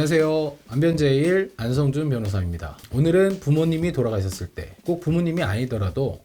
안녕하세요. 안변제일 안성준 변호사입니다. 오늘은 부모님이 돌아가셨을 때 꼭 부모님이 아니더라도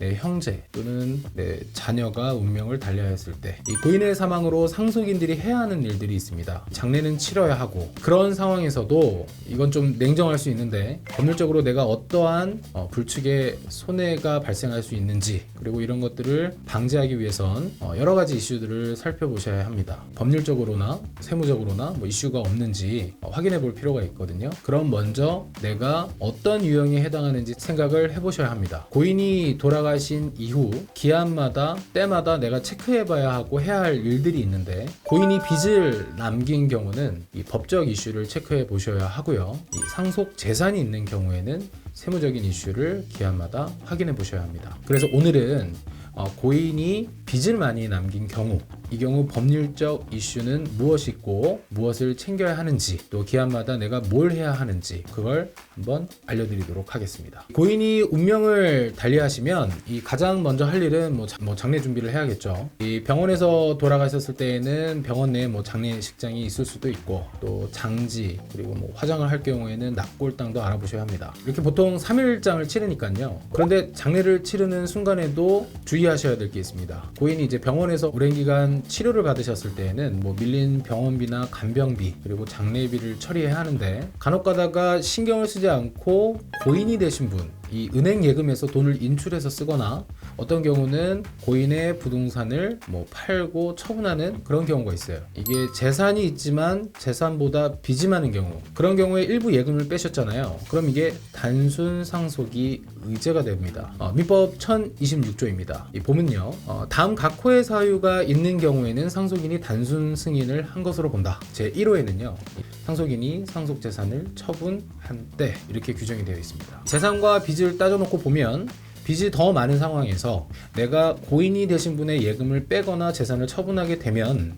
내 형제 또는 내 자녀가 운명을 달려야 했을 때 이 고인의 사망으로 상속인들이 해야 하는 일들이 있습니다. 장례는 치러야 하고 그런 상황에서도 이건 좀 냉정할 수 있는데 법률적으로 내가 어떠한 어, 불축의 손해가 발생할 수 있는지 그리고 이런 것들을 방지하기 위해선 어, 여러 가지 이슈들을 살펴보셔야 합니다. 법률적으로나 세무적으로나 뭐 이슈가 없는지 어, 확인해 볼 필요가 있거든요. 그럼 먼저 내가 어떤 유형에 해당하는지 생각을 해보셔야 합니다. 고인이 돌아가 신 이후 기한마다 때마다 내가 체크해 봐야 하고 해야 할 일들이 있는데 고인이 빚을 남긴 경우는 이 법적 이슈를 체크해 보셔야 하고요. 이 상속 재산이 있는 경우에는 세무적인 이슈를 기한마다 확인해 보셔야 합니다. 그래서 오늘은 어, 고인이 빚을 많이 남긴 경우 이 경우 법률적 이슈는 무엇이 있고 무엇을 챙겨야 하는지 또 기한마다 내가 뭘 해야 하는지 그걸 한번 알려드리도록 하겠습니다. 고인이 운명을 달리하시면 이 가장 먼저 할 일은 뭐, 자- 뭐 장례 준비를 해야겠죠. 이 병원에서 돌아가셨을 때에는 병원 내에 뭐 장례식장이 있을 수도 있고 또 장지 그리고 뭐 화장을 할 경우에는 납골당도 알아보셔야 합니다. 이렇게 보통 3일장을 치르니까요. 그런데 장례를 치르는 순간에도 주의하셔야 될 게 있습니다. 고인이 이제 병원에서 오랜 기간 치료를 받으셨을 때에는 뭐 밀린 병원비나 간병비 그리고 장례비를 처리해야 하는데 간혹 가다가 신경을 쓰지 않고 고인이 되신 분 이 은행 예금에서 돈을 인출해서 쓰거나 어떤 경우는 고인의 부동산을 뭐 팔고 처분하는 그런 경우가 있어요. 이게 재산이 있지만 재산보다 빚이 많은 경우 그런 경우에 일부 예금을 빼셨잖아요. 그럼 이게 단순 상속이 의제가 됩니다. 어, 민법 1026조입니다. 이 보면요. 어, 다음 각 호의 사유가 있는 경우에는 상속인이 단순 승인을 한 것으로 본다. 제 1호에는요. 상속인이 상속 재산을 처분한 때 이렇게 규정이 되어 있습니다. 재산과 빚을 따져놓고 보면 빚이 더 많은 상황에서 내가 고인이 되신 분의 예금을 빼거나 재산을 처분하게 되면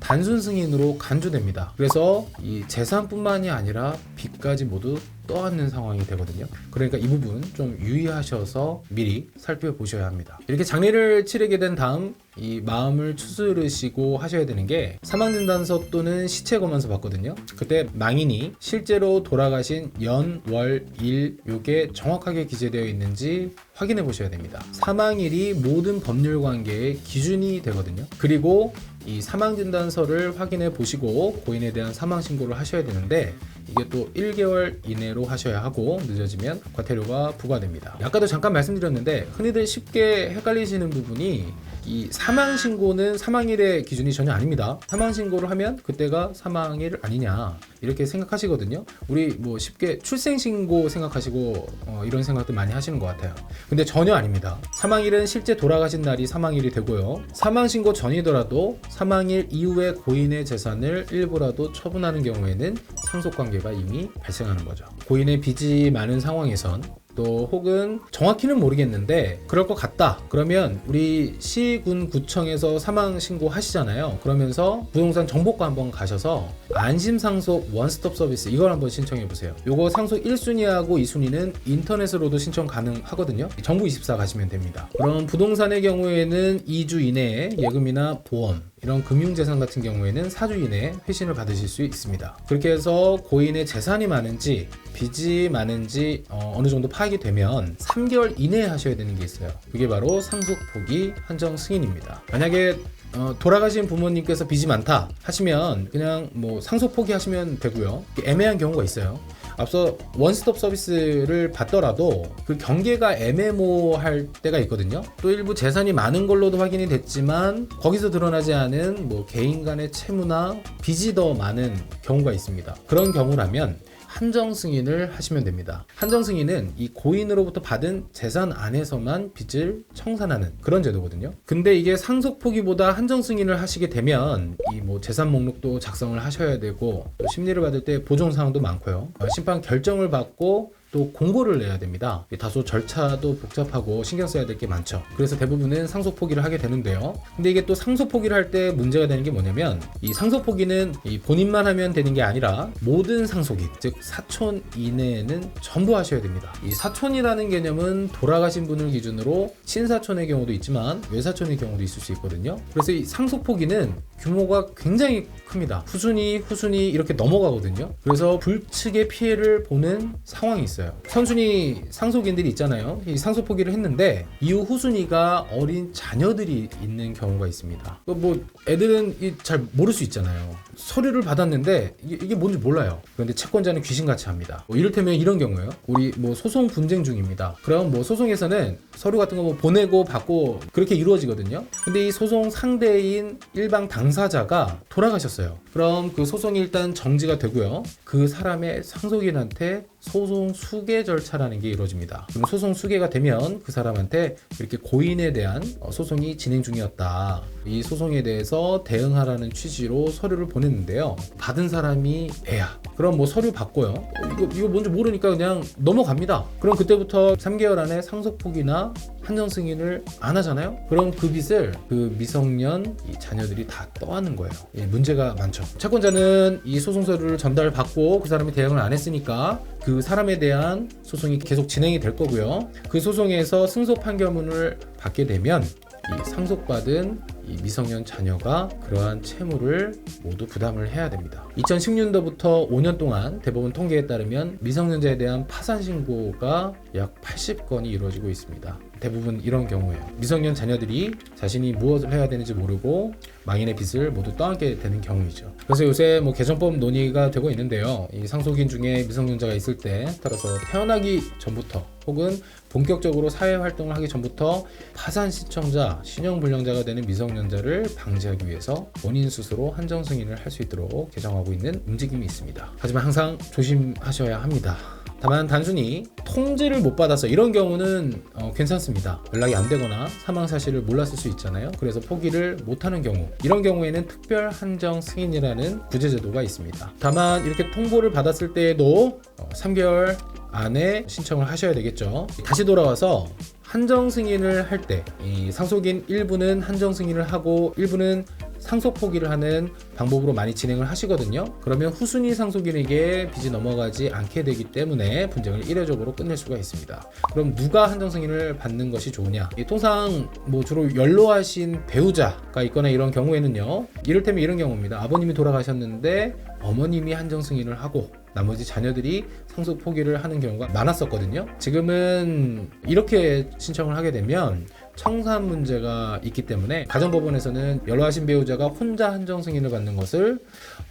단순 승인으로 간주됩니다. 그래서 이 재산뿐만이 아니라 빚까지 모두 떠안는 상황이 되거든요. 그러니까 이 부분 좀 유의하셔서 미리 살펴보셔야 합니다. 이렇게 장례를 치르게 된 다음 이 마음을 추스르시고 하셔야 되는 게 사망진단서 또는 시체 검안서 받거든요. 그때 망인이 실제로 돌아가신 연, 월, 일 요게 정확하게 기재되어 있는지 확인해 보셔야 됩니다. 사망일이 모든 법률 관계의 기준이 되거든요. 그리고 이 사망 진단서를 확인해 보시고 고인에 대한 사망 신고를 하셔야 되는데 이게 또 1개월 이내로 하셔야 하고 늦어지면 과태료가 부과됩니다. 아까도 잠깐 말씀드렸는데 흔히들 쉽게 헷갈리시는 부분이 이 사망 신고는 사망일의 기준이 전혀 아닙니다. 사망 신고를 하면 그때가 사망일 아니냐 이렇게 생각하시거든요. 우리 뭐 쉽게 출생 신고 생각하시고 어, 이런 생각도 많이 하시는 것 같아요. 근데 전혀 아닙니다. 사망일은 실제 돌아가신 날이 사망일이 되고요. 사망 신고 전이더라도 사망일 이후에 고인의 재산을 일부라도 처분하는 경우에는 상속 관계가 이미 발생하는 거죠. 고인의 빚이 많은 상황에선 또 혹은 정확히는 모르겠는데 그럴 것 같다. 그러면 우리 시군 구청에서 사망 신고 하시잖아요. 그러면서 부동산 정보과 한번 가셔서 안심 상속 원스톱 서비스 이걸 한번 신청해 보세요. 요거 상속 1순위하고 2순위는 인터넷으로도 신청 가능하거든요. 정부 24 가시면 됩니다. 그럼 부동산의 경우에는 2주 이내에 예금이나 보험 이런 금융재산 같은 경우에는 4주 이내에 회신을 받으실 수 있습니다. 그렇게 해서 고인의 재산이 많은지 빚이 많은지 어, 느 정도 파악이 되면 3개월 이내에 하셔야 되는 게 있어요. 그게 바로 상속 포기 한정 승인입니다. 만약에 어, 돌아가신 부모님께서 빚이 많다 하시면 그냥 뭐 상속 포기하시면 되고요. 애매한 경우가 있어요. 앞서 원스톱 서비스를 받더라도 그 경계가 애매모할 때가 있거든요. 또 일부 재산이 많은 걸로도 확인이 됐지만 거기서 드러나지 않은 뭐 개인 간의 채무나 빚이 더 많은 경우가 있습니다. 그런 경우라면 한정 승인을 하시면 됩니다. 한정 승인은 이 고인으로부터 받은 재산 안에서만 빚을 청산하는 그런 제도거든요. 근데 이게 상속 포기보다 한정 승인을 하시게 되면 이 뭐 재산 목록도 작성을 하셔야 되고 또 심리를 받을 때 보정 사항도 많고요. 어, 심판 결정을 받고 또 공고를 내야 됩니다. 다소 절차도 복잡하고 신경 써야 될 게 많죠. 그래서 대부분은 상속 포기를 하게 되는데요. 근데 이게 또 상속 포기를 할 때 문제가 되는 게 뭐냐면 이 상속 포기는 이 본인만 하면 되는 게 아니라 모든 상속인, 즉 사촌 이내에는 전부 하셔야 됩니다. 이 사촌이라는 개념은 돌아가신 분을 기준으로 친사촌의 경우도 있지만 외사촌의 경우도 있을 수 있거든요. 그래서 이 상속 포기는 규모가 굉장히 큽니다. 후순위, 후순위 이렇게 넘어가거든요. 그래서 불측의 피해를 보는 상황이 있어요. 선순위 상속인들이 있잖아요. 이 상속 포기를 했는데 이후 후순위가 어린 자녀들이 있는 경우가 있습니다. 그뭐 애들은 이잘 모를 수 있잖아요. 서류를 받았는데 이게, 뭔지 몰라요. 그런데 채권자는 귀신같이 합니다. 뭐 이를테면 이런 경우예요. 우리 뭐 소송 분쟁 중입니다. 그럼 뭐 소송에서는 서류 같은 거 뭐 보내고 받고 그렇게 이루어지거든요. 근데 이 소송 상대인 일방 당사자가 돌아가셨어요. 그럼 그 소송이 일단 정지가 되고요. 그 사람의 상속인한테 소송 수계 절차라는 게 이루어집니다. 그럼 소송 수계가 되면 그 사람한테 이렇게 고인에 대한 어, 소송이 진행 중이었다. 이 소송에 대해서 대응하라는 취지로 서류를 보냈는데요. 받은 사람이 애야. 그럼 뭐 서류 받고요. 어, 이거 이거 뭔지 모르니까 그냥 넘어갑니다. 그럼 그때부터 3개월 안에 상속 포기나 한정 승인을 안 하잖아요. 그럼 그 빚을 그 미성년 이 자녀들이 다 떠안는 거예요. 예, 문제가 많죠. 채권자는 이 소송 서류를 전달받고 그 사람이 대응을 안 했으니까 그 사람에 대한 소송이 계속 진행이 될 거고요. 그 소송에서 승소 판결문을 받게 되면 이 상속받은 이 미성년 자녀가 그러한 채무를 모두 부담을 해야 됩니다. 2010년도부터 5년 동안 대법원 통계에 따르면 미성년자에 대한 파산 신고가 약 80건이 이루어지고 있습니다. 대부분 이런 경우예요. 미성년 자녀들이 자신이 무엇을 해야 되는지 모르고 망인의 빚을 모두 떠안게 되는 경우이죠. 그래서 요새 뭐 개정법 논의가 되고 있는데요. 이 상속인 중에 미성년자가 있을 때 따라서 태어나기 전부터 혹은 본격적으로 사회 활동을 하기 전부터 파산 신청자, 신용불량자가 되는 미성년 자를 방지하기 위해서 본인 스스로 한정 승인을 할 수 있도록 개정하고 있는 움직임이 있습니다. 하지만 항상 조심하셔야 합니다. 다만 단순히 통지를 못 받아서 이런 경우는 어, 괜찮습니다. 연락이 안 되거나 사망 사실을 몰랐을 수 있잖아요. 그래서 포기를 못하는 경우 이런 경우에는 특별 한정 승인이라는 구제제도가 있습니다. 다만 이렇게 통보를 받았을 때에도 어, 3개월 안에 신청을 하셔야 되겠죠. 다시 돌아와서 한정 승인을 할 때 이 상속인 일부는 한정 승인을 하고 일부는 상속 포기를 하는 방법으로 많이 진행을 하시거든요. 그러면 후순위 상속인에게 빚이 넘어가지 않게 되기 때문에 분쟁을 이례적으로 끝낼 수가 있습니다. 그럼 누가 한정 승인을 받는 것이 좋으냐? 이 통상 뭐 주로 연로하신 배우자가 있거나 이런 경우에는요. 이를테면 이런 경우입니다. 아버님이 돌아가셨는데 어머님이 한정 승인을 하고 나머지 자녀들이 상속 포기를 하는 경우가 많았었거든요. 지금은 이렇게 신청을 하게 되면 청산 문제가 있기 때문에 가정법원에서는 연로하신 배우자가 혼자 한정 승인을 받는 것을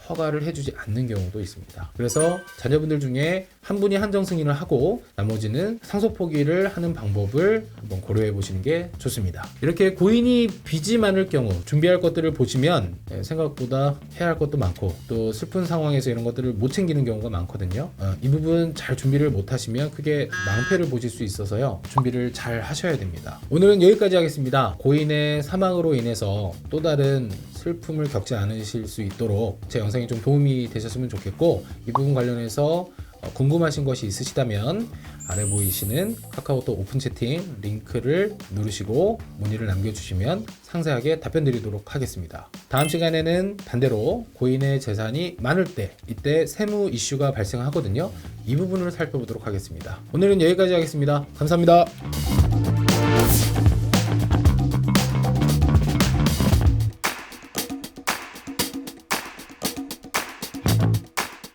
허가를 해주지 않는 경우도 있습니다. 그래서 자녀분들 중에 한 분이 한정 승인을 하고 나머지는 상속 포기를 하는 방법을 한번 고려해 보시는 게 좋습니다. 이렇게 고인이 빚이 많을 경우 준비할 것들을 보시면 예, 생각보다 해야 할 것도 많고 또 슬픈 상황에서 이런 것들을 못 챙기는 경우가 많거든요. 어, 이 부분 잘 준비를 못 하시면 크게 낭패를 보실 수 있어서요. 준비를 잘 하셔야 됩니다. 오늘은 여기까지 하겠습니다. 고인의 사망으로 인해서 또 다른 슬픔을 겪지 않으실 수 있도록 제 영상이 좀 도움이 되셨으면 좋겠고 이 부분 관련해서 어, 궁금하신 것이 있으시다면 아래 보이시는 카카오톡 오픈 채팅 링크를 누르시고 문의를 남겨주시면 상세하게 답변 드리도록 하겠습니다. 다음 시간에는 반대로 고인의 재산이 많을 때 이때 세무 이슈가 발생하거든요. 이 부분을 살펴보도록 하겠습니다. 오늘은 여기까지 하겠습니다. 감사합니다.